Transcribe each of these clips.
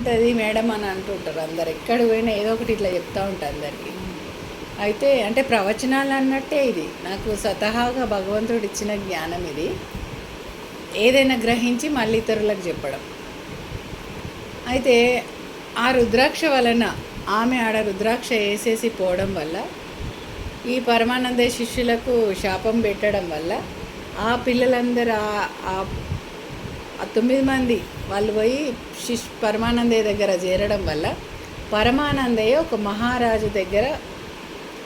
ఉంటుంది మేడం అని అంటుంటారు అందరు. ఎక్కడ పోయినా ఏదో ఒకటి ఇట్లా చెప్తూ ఉంటారు అందరికీ. అయితే అంటే ప్రవచనాలు అన్నట్టే ఇది. నాకు స్వతహాగా భగవంతుడు ఇచ్చిన జ్ఞానం ఇది. ఏదైనా గ్రహించి మళ్ళీ ఇతరులకు చెప్పడం. అయితే ఆ రుద్రాక్ష వలన ఆమె ఆడ రుద్రాక్ష వేసేసి పోవడం వల్ల ఈ పరమానంద శిష్యులకు శాపం పెట్టడం వల్ల ఆ పిల్లలందరూ ఆ- ఆ తొమ్మిది మంది వాళ్ళు పోయి శిష్ పరమానందయ్య దగ్గర చేరడం వల్ల పరమానందయ్య ఒక మహారాజు దగ్గర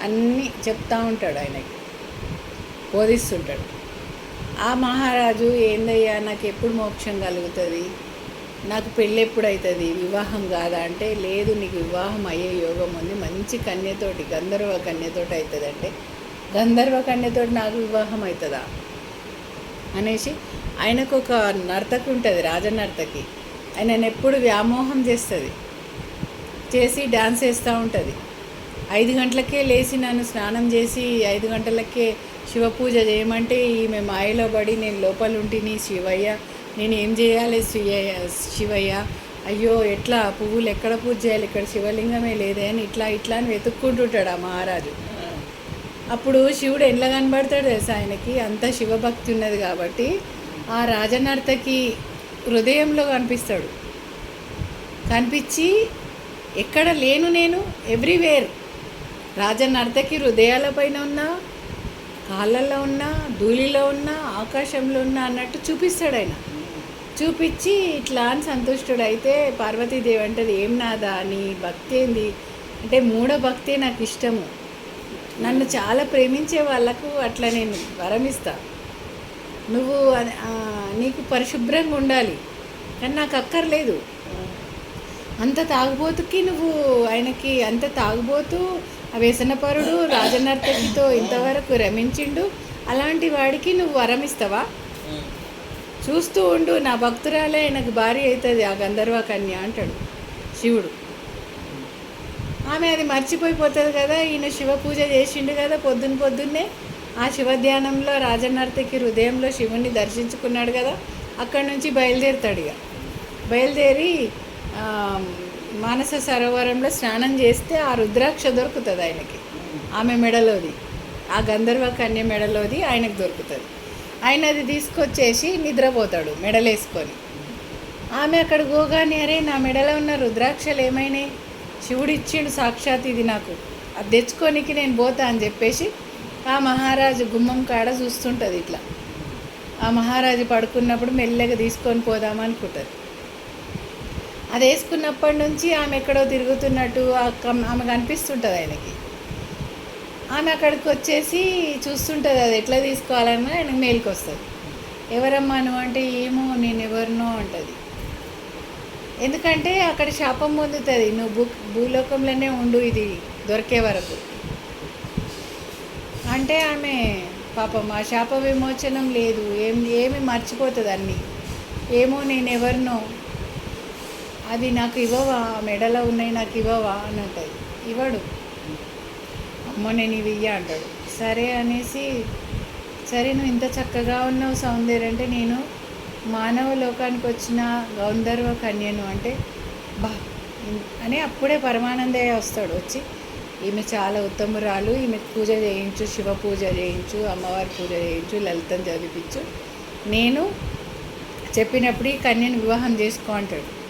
అన్నీ చెప్తా ఉంటాడు ఆయనకి. బోధిస్తుంటాడు. ఆ మహారాజు ఏందయ్యా నాకు ఎప్పుడు మోక్షం కలుగుతుంది? నాకు పెళ్ళి ఎప్పుడవుతుంది వివాహం కాదా? అంటే లేదు నీకు వివాహం అయ్యే యోగం ఉంది. మంచి కన్యతోటి గంధర్వ కన్యతోటి అవుతుంది అంటే గంధర్వ కన్యతోటి నాకు వివాహం అవుతుందా అనేసి ఆయనకు ఒక నర్తకి ఉంటుంది రాజనర్తకి ఆయన ఎప్పుడు వ్యామోహం చేస్తుంది. చేసి డ్యాన్స్ వేస్తూ ఉంటుంది. ఐదు గంటలకే లేచి నన్ను స్నానం చేసి ఐదు గంటలకే శివ పూజ చేయమంటే ఈమె మాయలో పడి నేను లోపల ఉంటిని శివయ్య నేను ఏం చేయాలి శివయ్య శివయ్య? అయ్యో ఎట్లా? పువ్వులు ఎక్కడ పూజ చేయాలి? ఇక్కడ శివలింగమే లేదే అని ఇట్లా ఇట్లా అని వెతుక్కుంటుంటాడు ఆ మహారాజు. అప్పుడు శివుడు ఎండ్ల కనబడతాడు తెలుసా ఆయనకి? అంత శివభక్తి ఉన్నది కాబట్టి ఆ రాజనర్తకి హృదయంలో కనిపిస్తాడు. కనిపించి ఎక్కడ లేను నేను ఎవ్రీవేర్ రాజనర్తకి హృదయాలపైన ఉన్నా కాళ్ళల్లో ఉన్నా ధూళిలో ఉన్నా ఆకాశంలో ఉన్నా అన్నట్టు చూపిస్తాడు ఆయన. చూపించి ఇట్లా అని సంతుష్టుడు అయితే పార్వతీదేవి అంటది ఏం నాదా నీ భక్తి ఏంది అంటే మూఢ భక్తే నాకు ఇష్టము. నన్ను చాలా ప్రేమించే వాళ్ళకు అట్లా నేను వరమిస్తా. నువ్వు నీకు పరిశుభ్రంగా ఉండాలి. కానీ నాకు అక్కర్లేదు. అంత తాగుబోతుకి నువ్వు ఆయనకి అంత తాగుబోతు ఆ వ్యసనపరుడు రాజనర్తకితో ఇంతవరకు రమించిండు. అలాంటి వాడికి నువ్వు వరం ఇస్తావా చూస్తూ ఉండు నా భక్తురాలే ఆయనకు భార్య అవుతుంది ఆ గంధర్వ కన్య అంటాడు శివుడు. ఆమె అది మర్చిపోయిపోతుంది కదా ఈయన శివ పూజ చేసిండు కదా పొద్దున్న పొద్దున్నే. ఆ శివ ధ్యానంలో రాజనర్తకి హృదయంలో శివుణ్ణి దర్శించుకున్నాడు కదా అక్కడి నుంచి బయలుదేరుతాడు ఇక. బయలుదేరి మానస సరోవరంలో స్నానం చేస్తే ఆ రుద్రాక్ష దొరుకుతుంది ఆయనకి ఆమె మెడలోది. ఆ గంధర్వ కన్య మెడలోది ఆయనకు దొరుకుతుంది. ఆయన అది తీసుకొచ్చేసి నిద్రపోతాడు మెడలేసుకొని. ఆమె అక్కడ గోగానే అరే నా మెడలో ఉన్న రుద్రాక్షలు ఏమైనాయి శివుడు ఇచ్చిండు సాక్షాత్ ఇది నాకు. అది తెచ్చుకోనికి నేను పోతా అని చెప్పేసి ఆ మహారాజు గుమ్మం కాడ చూస్తుంటుంది ఇట్లా. ఆ మహారాజు పడుకున్నప్పుడు మెల్లగా తీసుకొని పోదామనుకుంటుంది అది వేసుకున్నప్పటి నుంచి ఆమె ఎక్కడో తిరుగుతున్నట్టు ఆ అనిపిస్తుంటుంది ఆమె కనిపిస్తుంటుంది ఆయనకి. ఆమె అక్కడికి వచ్చేసి చూస్తుంటుంది అది ఎట్లా తీసుకోవాలన్నా ఆయనకు మేలుకొస్తుంది. ఎవరమ్మా నువ్వు అంటే ఏమో నేను ఎవరినో అంటది. ఎందుకంటే అక్కడ శాపం పొందుతుంది. నువ్వు భూ భూలోకంలోనే ఉండు ఇది దొరికే వరకు. అంటే ఆమె పాపం ఆ శాప విమోచనం లేదు. ఏం ఏమి మర్చిపోతుంది అన్నీ. ఏమో నేను ఎవరినో అది నాకు ఇవ్వవా? ఆ మెడలో ఉన్నాయి నాకు ఇవ్వవా? అని ఉంటుంది ఇవ్వడు. అమ్మో నేను ఇవి ఇయ్య అంటాడు. సరే అనేసి సరే నువ్వు ఇంత చక్కగా ఉన్నావు సౌందర్య అంటే నేను మానవ లోకానికి వచ్చిన గౌంధర్వ కన్యను అంటే బా అని అప్పుడే పరమానందయ్య వస్తాడు వచ్చి. ఈమె చాలా ఉత్తమురాలు. ఈమె పూజ చేయించు శివ పూజ చేయించు అమ్మవారి పూజ చేయించు లలితం చదివించు. నేను చెప్పినప్పుడు ఈ కన్యను వివాహం చేసుకో అంటాడు.